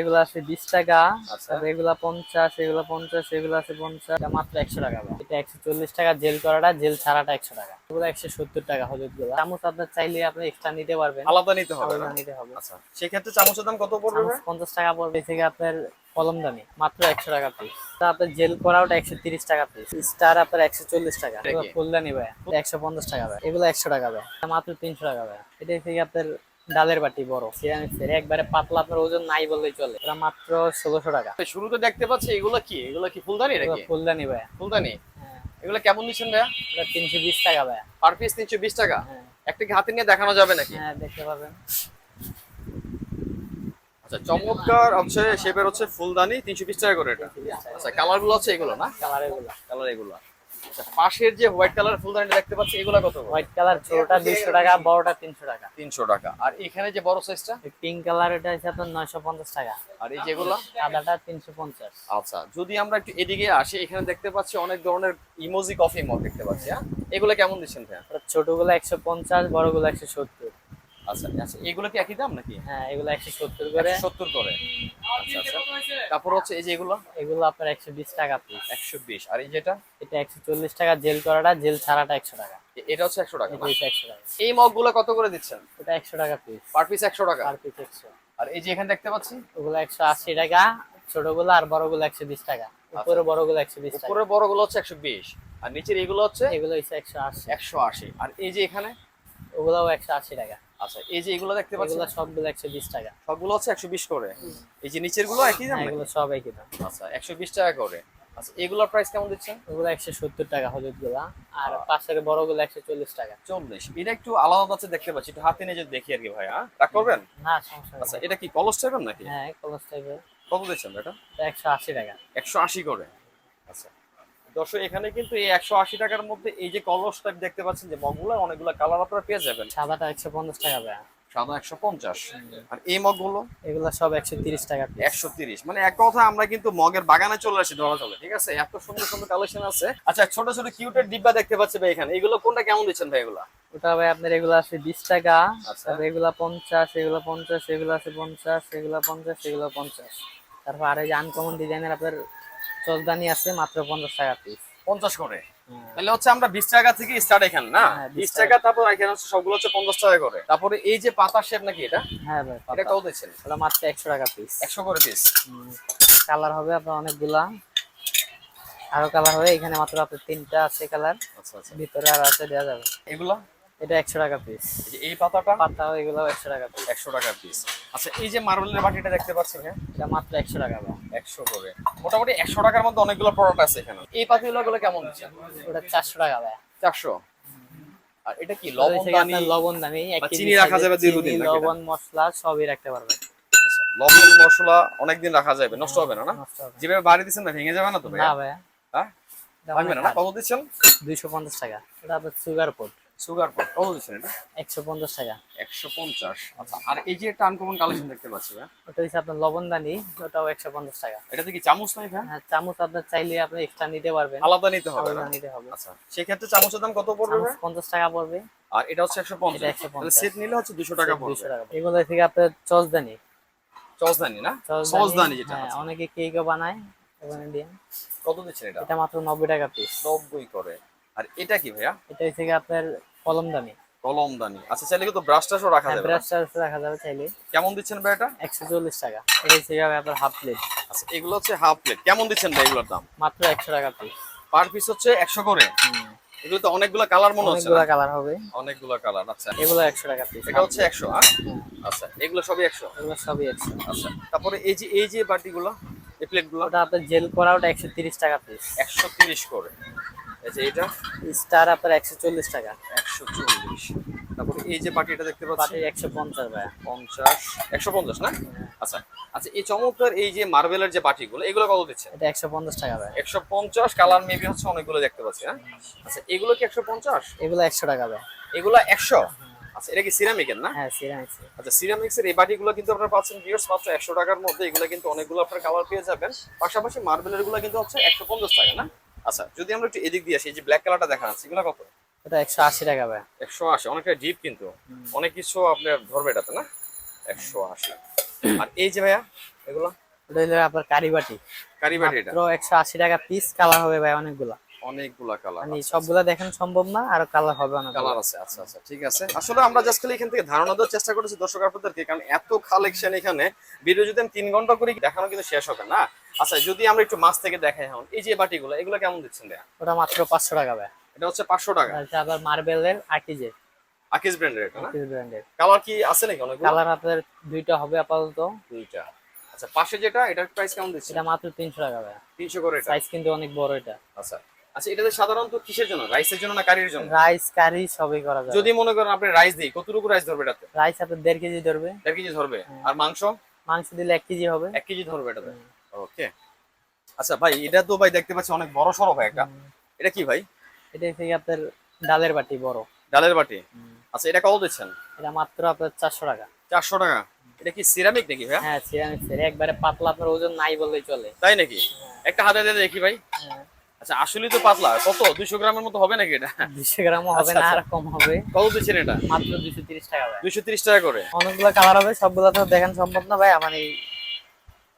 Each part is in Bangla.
এগুলো আছে বিশ টাকা আচ্ছা। এগুলা পঞ্চাশ এগুলো পঞ্চাশ এগুলো আছে পঞ্চাশ। মাত্র একশো টাকা এটা একশো চল্লিশ টাকা জেল করাটা জেল ছাড়াটা একশো টাকা। এগুলো একশো সত্তর টাকা হলুদগুলো চামচ আপনার চাইলে আপনি এক্সট্রা নিতে পারবেন। আলাদা নিতে হবে নিতে হবে। আচ্ছা। সেক্ষেত্রে চামচের দাম কত পড়বে? পঞ্চাশ টাকা পড়বে। থেকে আপনার কলম দামি। মাত্র একশো টাকা পিস আপনার জেল করা ওটা একশো তিরিশ টাকা পিস স্টার আপনার একশো চল্লিশ টাকা? ফুলদানি ভাই। একশো পঞ্চাশ টাকা ভাই। এগুলো একশো টাকা ভাই। মাত্র তিনশো টাকা ভাই। এটা থেকে আপনার ডালের বাটি বড় সিরামিক্সের একবারে পাতলা আপনার ওজন নাই বললেই চলে। এটা মাত্র ষোলোশো টাকা। শুরুতে দেখতে পাচ্ছি এগুলো কি? এগুলো কি ফুলদানি নাকি? ফুলদানি ভাই ফুলদানি। হ্যাঁ। এগুলো কেমন দিচ্ছেন ভাইয়া? এটা তিনশো বিশ টাকা ভাই পার পিস তিনশো বিশ টাকা? হ্যাঁ। একটা কি হাতে নিয়ে দেখানো যাবে নাকি? হ্যাঁ দেখতে পাবেন। আচ্ছা চমৎকার হচ্ছে শেপের হচ্ছে ফুলদানি তিনশো বিশ টাকা করে এটা। আচ্ছা কালারগুলো হচ্ছে এগুলো না? কালার এগুলো। কালার এগুলো আচ্ছা পাশের যে হোয়াইট কালার ফুলদানিটা দেখতে পাচ্ছি এগুলো কত হোয়াইট কালার ছোটটা দুইশো টাকা বড়টা তিনশো টাকা। তিনশো টাকা। আর এখানে যে বড় সাইজটা পিঙ্ক কালার এটা হচ্ছে আপনার নয়শো পঞ্চাশ টাকা। আর এই যেগুলো? সাদাটা তিনশো পঞ্চাশ। আচ্ছা যদি আমরা একটু এদিকে আসি এখানে দেখতে পাচ্ছি অনেক ধরনের ইমোজি কফি মগ দেখতে পাচ্ছি হ্যাঁ? এগুলো কেমন দিচ্ছেন ভাইয়া? ছোটগুলো একশো পঞ্চাশ বড়গুলো একশো সত্তর। আচ্ছা আচ্ছা এগুলো কি একই দাম নাকি? হ্যাঁ এগুলো একশো সত্তর করে। সত্তর করে। আচ্ছা আচ্ছা। তারপর হচ্ছে এই যে এগুলো? এগুলো আপনার একশো বিশ টাকা পিস একশো বিশ। আর এই যেটা? এটা একশো চল্লিশ টাকা জেল করাটা জেল ছাড়াটা একশো টাকা। এটা হচ্ছে একশো টাকা। এটা একশো টাকা। এই মগগুলো কত করে দিচ্ছেন? ওটা একশো টাকা পিস পার পিস একশো টাকা। আর পিস একশো। আর এই যে এখানে দেখতে পাচ্ছি? ওগুলো একশো আশি টাকা ছোটগুলো আর বড়গুলো একশো বিশ টাকা। উপরে বড়গুলো একশো বিশ টাকা। উপরের বড়গুলো হচ্ছে একশো বিশ। আর নিচের এগুলো হচ্ছে? এগুলো হচ্ছে একশো আশি। একশো আশি। আর এই যে এখানে? ওগুলোও একশো আশি টাকা। আচ্ছা এই যে এগুলো দেখতে পাচ্ছি এগুলো সবগুলো একশো বিশ টাকা। সবগুলো হচ্ছে একশো বিশ করে? এই যে নিচেরগুলো একই দাম হ্যাঁ, এগুলো সব একই দাম। আচ্ছা একশো বিশ টাকা করে। আচ্ছা এগুলোর প্রাইস কেমন দিচ্ছেন? ওগুলো একশো সত্তর টাকা হলুদগুলা আর পাশের বড়গুলো একশো চল্লিশ টাকা। চল্লিশ। এটা একটু আলাদা আছে দেখতে পাচ্ছি একটু হাতে নিয়ে যদি দেখি আর কি ভাই হ্যাঁ? রাগ করবেন? না সমস্যা আচ্ছা এটা কি কলস টাইপের নাকি? হ্যাঁ কলস টাইপের কত দিচ্ছেন এটা একশো আশি টাকা। একশো আশি করে। আচ্ছা দর্শক এখানে কিন্তু এই একশো আশি টাকার মধ্যে এই যে কলস টাইপ দেখতে পাচ্ছেন যে মগগুলো অনেকগুলো কালার আপনারা পেয়ে যাবেন। সাদাটা একশো পঞ্চাশ টাকা ভাইয়া। সাদা একশো পঞ্চাশ। আর এই মগগুলো? এগুলো সব একশো তিরিশ টাকা একশো তিরিশ। মানে এক কথা আমরা কিন্তু মগের বাগানে চলে আসি ধরা চলে ঠিক আছে? এত সুন্দর সুন্দর কালেকশন আছে। আচ্ছা ছোট ছোট কিউটের ডিব্বা দেখতে পাচ্ছি ভাই এখানে। এগুলো কোনটা কেমন দিচ্ছেন ভাই এগুলো? ওটা ভাই আপনার এগুলো আছে বিশ টাকা আচ্ছা। এগুলা পঞ্চাশ এগুলো পঞ্চাশ এগুলো আছে পঞ্চাশ এগুলো পঞ্চাশ এগুলো পঞ্চাশ। তারপর আর এই যে আনকমন ডিজাইনের আপনার চলদানি আছে মাত্র পঞ্চাশ টাকা পিস পঞ্চাশ করে? তাহলে হচ্ছে আমরা বিশ টাকা থেকে স্টার্ট এখানে না? হ্যাঁ, 20 বিশ টাকা তারপর এখানে হচ্ছে সবগুলো হচ্ছে পঞ্চাশ টাকা করে। তারপরে এই যে পাতা শেপ নাকি এটা? হ্যাঁ ভাই এটা কত দিচ্ছেন ওটা মাত্র একশো টাকা পিস একশো করে পিস কালার হবে আপনার অনেকগুলা। আরও কালার হবে এখানে মাত্র আপনার তিনটা আছে কালার আচ্ছা আচ্ছা। ভিতরে আর আছে দেওয়া যাবে। এগুলো? এটা একশো টাকা পিস এই পাতাটা? পাতা এগুলো একশো টাকা পিস একশো টাকা পিস আচ্ছা এই যে মার্বেলের বাটিটা দেখতে পাচ্ছি হ্যাঁ? এটা মাত্র একশো টাকা একশো করে। মোটামুটি একশো টাকার মধ্যে অনেকগুলো প্রোডাক্ট আছে এখানে। এই পাতিগুলো গুলো কেমন ওটা চারশো টাকা ভাই। চারশো? আর এটা কি লবণ লবণ দানি লবণ দামি চিনি রাখা যাবে দীর্ঘদিন? লবণ মশলা সবই রাখতে পারবেন। লবণ মশলা অনেকদিন রাখা যাবে নষ্ট হবে না না। যেভাবে বাড়ি দিচ্ছেন না ভেঙে যাবে না তো ভাই না ভাই হ্যাঁ? ভাঙবে না কত দিচ্ছেন? দুইশো পঞ্চাশ টাকা। এটা সুগার পোট সুগার পট কত দিচ্ছেন এটা? একশো পঞ্চাশ টাকা। একশো পঞ্চাশ। আচ্ছা আর এই যে একটা আনকমন কালেকশন দেখতে পাচ্ছি ভাই। ওটা হচ্ছে আপনার ওটাও টাকা। এটাতে কি চামচ নাই ভাই? হ্যাঁ চামচ আপনার চাইলে আপনি এক্সট্রা নিতে পারবেন। আলাদা নিতে হবে আলাদা নিতে হবে। আচ্ছা চামচের দাম কত পড়বে টাকা আর এটা হচ্ছে একশো এটা পঞ্চাশ। 150 তাহলে সেট নিলে হচ্ছে দুশো টাকা পড়বে। দুশো টাকা। এগুলো থেকে আপনার চচদানি চসদানি না? চচদানি সসদানি যেটা হ্যাঁ। অনেকে কেকও বানায় ওখানে দিয়ে কত দিচ্ছেন এটা? এটা মাত্র নব্বই টাকা পিস নব্বই করে। আর এটা কি ভাইয়া? এটা হচ্ছে আপনার কলম দানি কলমদানি আচ্ছা চাইলে কিন্তু ব্রাশ টাশও রাখা হ্যাঁ যাবে ব্রাশ টাশ রাখা যাবে চাইলে। কেমন দিচ্ছেন ভাই এটা একশো চল্লিশ টাকা। এটা হচ্ছে আপনার হাফ প্লেট আচ্ছা এগুলো হচ্ছে হাফ প্লেট কেমন দিচ্ছেন ভাই এগুলোর দাম? মাত্র একশো টাকা পিস পার পিস হচ্ছে একশো করে? এগুলো তো অনেকগুলো কালার মনে হচ্ছে অনেকগুলো কালার হবে। অনেকগুলো কালার আচ্ছা। এগুলো একশো টাকা পিস এটা হচ্ছে একশো হ্যাঁ আচ্ছা এগুলো সবই একশো? এগুলো সবই একশো। আচ্ছা তারপরে এই যে এই যে বাটিগুলো এই প্লেটগুলো ওটা আপনার জেল করা ওটা একশো তিরিশ টাকা পিস একশো তিরিশ করে। এটা? স্টার আপনার একশো চল্লিশ টাকা। একশো চল্লিশ। তারপরে এই যে বাটিটা দেখতে পাচ্ছি? একশো পঞ্চাশ পঞ্চাশ। একশো পঞ্চাশ না? আচ্ছা আচ্ছা এই চমৎকার এই যে মার্বেলের যে বাটিগুলো এগুলো কত দিচ্ছে? এটা একশো পঞ্চাশ টাকা ভাই একশো পঞ্চাশ কালার মেবি হচ্ছে অনেকগুলো দেখতে পাচ্ছি হ্যাঁ? আচ্ছা এগুলো কি একশো পঞ্চাশ? এগুলো একশো টাকা ভাই এগুলো একশো? আচ্ছা এটা কি সিরামিকের না? হ্যাঁ সিরামিক্স। আচ্ছা সিরামিক্স এর এই বাটিগুলো কিন্তু আপনারা পাচ্ছেন ভিউয়ার্স মাত্র একশো টাকার মধ্যে। এগুলো কিন্তু অনেকগুলো আপনার কালার পেয়ে যাবেন। পাশাপাশি মার্বেলেরগুলো কিন্তু হচ্ছে একশো পঞ্চাশ টাকা না? আচ্ছা যদি আমরা একটু এদিক দিয়ে আসি এই যে ব্ল্যাক কালারটা দেখা যাচ্ছে এগুলো কত? একশো আশি টাকা ভাই। একশো আশি অনেকটা ডিপ কিন্তু। অনেক কিছু আপনার ধরবে এটাতে না? একশো আশি। আর এই যে ভাইয়া এগুলো? ওটা হলো আপনার কারিবাটি। কারিবাটি এটা? মাত্র একশো আশি টাকা পিস কালার হবে ভাই অনেকগুলা। অনেকগুলা কালার মানে সবগুলা দেখেন সম্ভব না আর কালার হবে অনেক কালার আছে আচ্ছা আচ্ছা ঠিক আছে। আসলে আমরা জাস্ট খালি এখান থেকে ধারণা দেওয়ার চেষ্টা করেছি দর্শক আপনাদেরকে কারণ এত কালেকশন এখানে ভিডিও যদি আমি তিন ঘণ্টা করে দেখানো কিন্তু শেষ হবে না। আচ্ছা যদি আমরা একটু মাছ থেকে দেখাই এখন এই যে বাটিগুলো এগুলো কেমন দিচ্ছেন দেয়া ওটা মাত্র পাঁচশো টাকা ভাই এটা হচ্ছে পাঁচশো টাকা। আচ্ছা আবার মার্বেলের আর্টিজে। আকিস ব্র্যান্ডের এটা না? আর্টিজ ব্র্যান্ডের। কালার কি আছে নাকি অনেকগুলো? কালার আপনার দুইটা হবে আপাতত। দুইটা। আচ্ছা পাশে যেটা এটার প্রাইস কেমন দিচ্ছেন? এটা মাত্র তিনশো টাকা ভাই তিনশো করে এটা? সাইজ কিন্তু অনেক বড় এটা। আচ্ছা আচ্ছা এটাতে সাধারণত কিসের জন্য? রাইসের জন্য না কারির জন্য? রাইস কারি সবই করা যায় যদি মনে করেন আপনি রাইস দিই কতটুকু রাইস ধরবে এটাতে? রাইস আপনার দেড় কেজি ধরবে। দেড় কেজি ধরবে। আর মাংস? মাংস দিলে এক কেজি হবে। এক কেজি ধরবে এটাতে। ওকে আচ্ছা ভাই এটা তো ভাই দেখতে পাচ্ছি অনেক বড় সড়ো ভাই একটা। এটা কি ভাই? এটা থেকে আপনার ডালের বাটি বড়। ডালের বাটি? আচ্ছা এটা কত দিচ্ছেন? এটা মাত্র আপনার চারশো টাকা। চারশো টাকা? এটা কি সিরামিক নাকি ভাই? হ্যাঁ সিরামিক্সের একবারে পাতলা আপনার ওজন নাই বললেই চলে। তাই নাকি? একটা হাতে দিয়ে দেখি ভাই। হ্যাঁ, আচ্ছা আসলেই তো পাতলা। কত? দুইশো গ্রামের মতো হবে নাকি এটা? দুশো গ্রাম হবে আচ্ছা, না আর আচ্ছা। কম হবে। কত দিচ্ছেন এটা? মাত্র দুশো তিরিশ টাকা দুইশো তিরিশ টাকা করে। অনেকগুলো কালার হবে সবগুলো তো দেখান সম্ভব না ভাই। আমার এই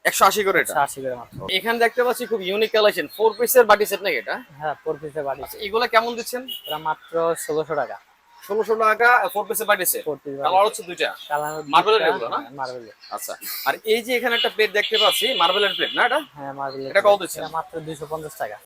একশো আশি করে এটা? মাত্র। এখানে দেখতে পাচ্ছি খুব ইউনিক কালেকশন ফোর পিসের বাটি সেট নাকি এটা? হ্যাঁ পিসের বাটি আচ্ছা এগুলো কেমন দিচ্ছেন? এটা মাত্র ষোলোশো টাকা। ষোলোশো টাকা ফোর পিসের বাটি সেট ফোর পিস কালার হচ্ছে দুইটা। কালারের এগুলো না? মার্বেল আচ্ছা আর এই যে এখানে একটা প্লেট দেখতে পাচ্ছি মার্বেলের প্লেট না এটা? হ্যাঁ মার্বেল এটা কত দিচ্ছেন? মাত্র দুইশো পঞ্চাশ টাকা।